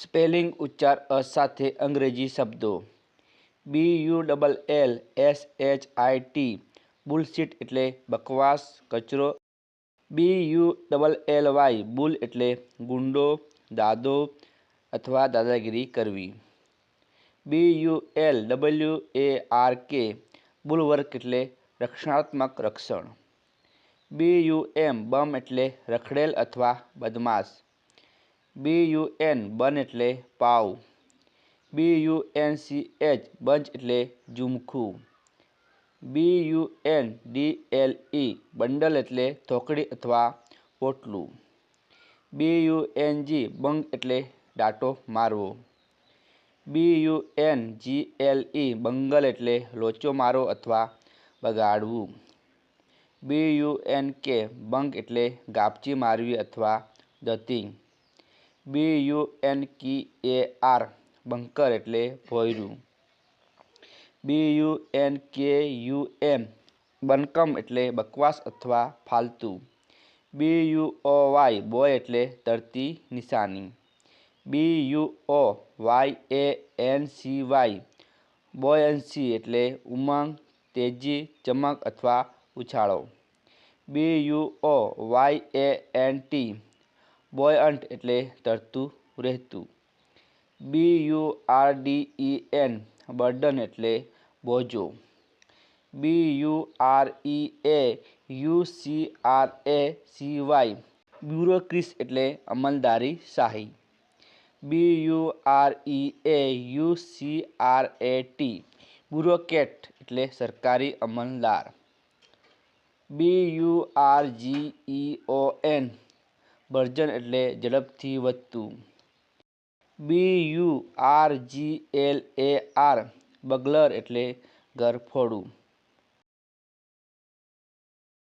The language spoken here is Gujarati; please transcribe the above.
સ્પેલિંગ ઉચ્ચાર અ સાથે અંગ્રેજી શબ્દો B U double L S H I T bullshit એટલે બકવાસ કચરો B U double L Y bull એટલે ગુંડો દાદો અથવા દાદાગીરી કરવી B U L W A R K bulwark એટલે રક્ષણાત્મક રક્ષણ બી યુ એમ બમ એટલે રખડેલ અથવા બદમાશ બી યુ એન બન એટલે પાવ B U N C H bunch એટલે ઝુમખું. B U N D L E bundle એટલે થોકડી અથવા પોટલું. બી યુ એન જી બંગ એટલે ડાટો મારવો. B U N G L E bungle એટલે લોચો મારો અથવા બગાડવું. B U N K bunk એટલે ગાપચી મારવી અથવા દંતી B U N K A R bunker એટલે ભોંયરું B U N K U M bunkum એટલે બકવાસ અથવા ફાલતુ B U O Y buoy એટલે તરતી નિશાની B U O Y A N C Y buoyancy એટલે ઉમંગ તેજી ચમક અથવા ઉછાળો B U O Y A N T buoyant એટલે તરતું રહેતું. B U R D E N burden એટલે બોજો. B U R E A U C R A C Y bureaucracy એટલે અમલદારી શાહી. B U R E A U C R A T bureaucrat એટલે સરકારી અમલદાર. B U R G E O N burgeon એટલે ઝડપથી વધતું. B U R G L A R burglar એટલે ગરફોડું